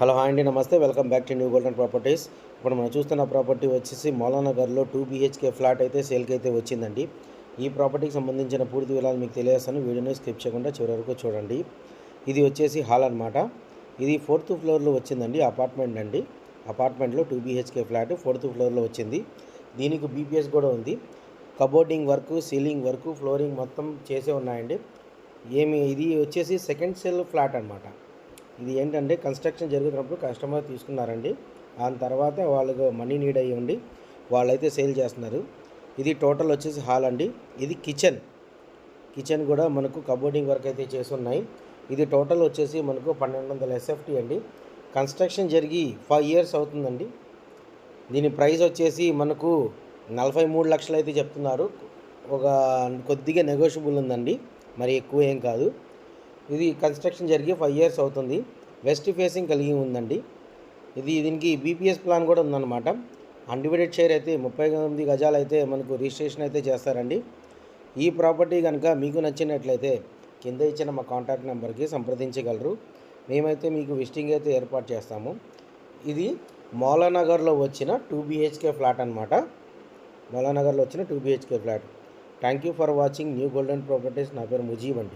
Hello hi అండి నమస్తే. Welcome back to New Golden Properties. ఇప్పుడు మనం చూస్తున్న ప్రాపర్టీ వచ్చేసి మౌలానగర్లో టూ బీహెచ్కే ఫ్లాట్ అయితే సేల్కి అయితే వచ్చిందండి. ఈ ప్రాపర్టీకి సంబంధించిన పూర్తి వివరాలు మీకు తెలియజేస్తాను. వీడియోని స్కిప్ చేయకుండా చివరి వరకు చూడండి. ఇది వచ్చేసి హాల్ అనమాట ఇది ఫోర్త్ ఫ్లోర్లో వచ్చిందండి అపార్ట్మెంట్ అండి. అపార్ట్మెంట్లో టూ బీహెచ్కే ఫ్లాట్ ఫోర్త్ ఫ్లోర్లో వచ్చింది. దీనికి బీపీఎస్ కూడా ఉంది. Cupboarding work ceiling work flooring మొత్తం చేసే ఉన్నాయండి. ఏమి ఇది వచ్చేసి సెకండ్ సెల్ ఫ్లాట్ అనమాట ఇది ఏంటంటే కన్స్ట్రక్షన్ జరుగుతున్నప్పుడు కస్టమర్ తీసుకున్నారండి. దాని తర్వాత వాళ్ళకు మనీ నీడ్ అయ్యి ఉండి వాళ్ళైతే సేల్ చేస్తున్నారు. ఇది టోటల్ వచ్చేసి హాల్ అండి. ఇది కిచెన్ కిచెన్ కూడా మనకు కబోర్డింగ్ వర్క్ అయితే చేసి ఉన్నాయి ఇది టోటల్ వచ్చేసి మనకు పన్నెండు వందల ఎస్ఎఫ్టీ అండి. కన్స్ట్రక్షన్ జరిగి ఫైవ్ ఇయర్స్ అవుతుందండి. దీని ప్రైస్ వచ్చేసి మనకు నలభై మూడు లక్షలు అయితే చెప్తున్నారు. ఒక కొద్దిగా నెగోషియబుల్ ఉందండి. మరి ఎక్కువ ఏం కాదు. ఇది కన్స్ట్రక్షన్ జరిగి ఫైవ్ ఇయర్స్ అవుతుంది. వెస్ట్ ఫేసింగ్ కలిగి ఉందండి. ఇది దీనికి బీపీఎస్ ప్లాన్ కూడా ఉందన్నమాట. అన్డివైడెడ్ షేర్ అయితే ముప్పై ఎనిమిది గజాలు అయితే మనకు రిజిస్ట్రేషన్ అయితే చేస్తారండి. ఈ ప్రాపర్టీ కనుక మీకు నచ్చినట్లయితే కింద ఇచ్చిన మా కాంటాక్ట్ నెంబర్కి సంప్రదించగలరు. మేమైతే మీకు విజిటింగ్ అయితే ఏర్పాటు చేస్తాము. ఇది మౌలానగర్లో వచ్చిన టూ బీహెచ్కే ఫ్లాట్ అనమాట మౌలానగర్లో వచ్చిన two BHK flat thank you for watching New Golden Properties నా పేరు ముజీబ్ అండి.